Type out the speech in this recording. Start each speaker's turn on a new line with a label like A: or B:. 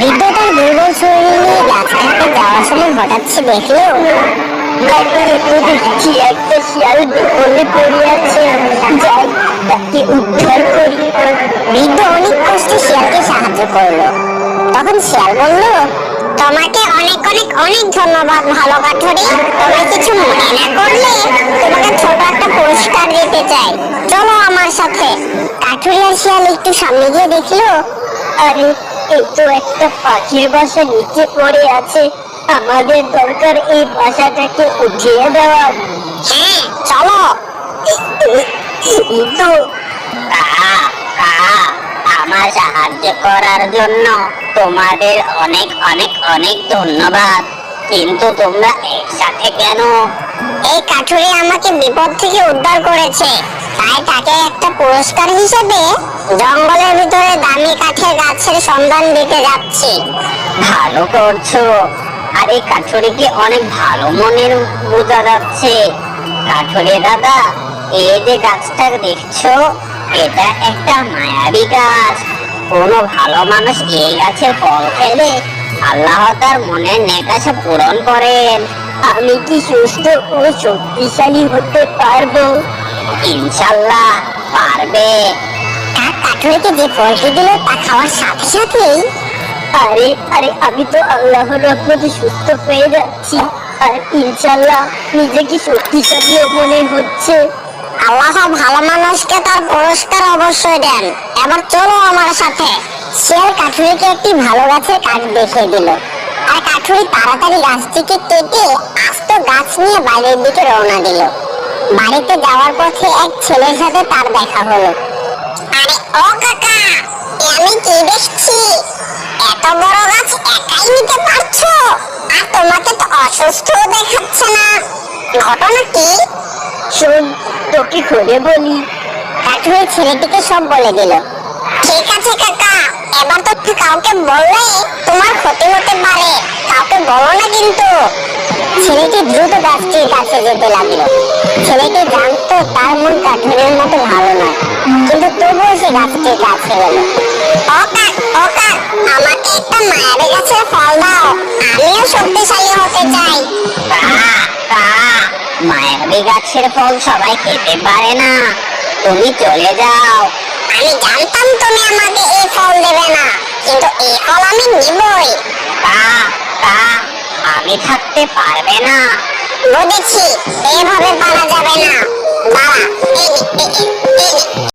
A: বৃদ্ধ তার দুর্বল শরীর নিয়ে গাছ যাওয়ার সময় হঠাৎ সে দেখল।
B: দেখছি একটা শিয়াল বিপদে পড়ে আছে। তাকে উদ্ধার করি।
A: বৃদ্ধ অনেক কষ্টে শিয়ালকে সাহায্য করল। তখন শিয়াল বলল, তোমাকে অনেক অনেক অনেক ধন্যবাদ, ভালো কাঠুরি তুমি কিছু মনে না করলে তোমাকে ছোট একটা পুরস্কার দিতে চাই। আর শিয়াল একটু সামনে গিয়ে দেখল,
B: আরে এই তো একটা পাখির বাসা নিচে পড়ে আছে। আমাদের দরকার এই বাসাটাকে উঠিয়ে দেওয়া
A: হ্যাঁ চলো।
B: এই তো। আমার সাহায্য করার জন্য তোমাদের অনেক অনেক অনেক ধন্যবাদ। কিন্তু তোমরা একসাথে কেন?
A: এই কাঠুরি আমাকে বিপদ থেকে উদ্ধার করেছে। তাই তাকে একটা পুরস্কার হিসেবে জঙ্গলের ভিতরে দামি কাঠের গাছের সন্ধান দিতে যাচ্ছি।
B: ভালো করছ। আর এই কাঠুরিকে অনেক ভালো মনের বোঝা যাচ্ছে। কাঠুরি দাদা, এই যে গাছটা দেখছ, এটা একটা মায়াবী গাছ। কোনো ভালো মানুষ এই গাছের ফল খেলে আল্লাহ তার মনের নেকাশা পূরণ করেন। আমি কি সুস্থ ও শক্তিশালী হতে পারব? ইনশাল্লাহ পারবে।
A: কাক কাঠুরিকে যে ফলটি দিল তা খাওয়ার সাথে সাথেই?
B: আরে আরে আমি তো আল্লাহর রহমতে সুস্থ হয়ে যাচ্ছি। আর ইনশাল্লাহ নিজেকে মনে হচ্ছে?
A: আল্লাহ ভালো মানুষকে তার পুরস্কার অবশ্যই দেন। এবার চলো আমার সাথে। শিয়াল কাঠুরিকে একটি ভালো গাছের কাঠ দেখিয়ে দিল। আর কাঠুরি তাড়াতাড়ি গাছটিকে কেটে আস্ত গাছ নিয়ে বাইরের দিকে রওনা দিল। বাড়িতে যাওয়ার পথে এক ছেলের সাথে তার দেখা হলো। আরে ও কাকা আমি কি দেখছি? এত বড় গাছ একাই নিতে পারছ? আর তোমাকে তো অসুস্থ দেখাচ্ছে না। ঘটনা কি?
B: শোন তোকে খুলে বলি।
A: কাঠুরে ছেলেটিকে সব বলে দিল। ঠিক আছে কাকা এবার তো কাউকে বললে তোমার ক্ষতি হতে পারে। কাউকে বলো না কিন্তু। ছেলেটি দ্রুত গাছটির কাছে যেতে লাগল। ছেলেটি জানতো তার মন কাঠুরের মতো ভালো নয় কিন্তু তবুও সে গাছটির কাছে গেল। ও কাক আমাকে একটা মায়াবী গাছের ফল দাও আমিও শক্তিশালী হতে চাই।
B: মায়াবী গাছের ফল সবাই খেতে পারে না তুমি চলে যাও।
A: আমি জানতাম তুমি আমাকে এই ফল দেবে না কিন্তু এই ফল আমি নিবই।
B: কা, কা, আমি থাকতে পারবে না।
A: বুঝেছি এভাবে পারা যাবে না। দাঁড়া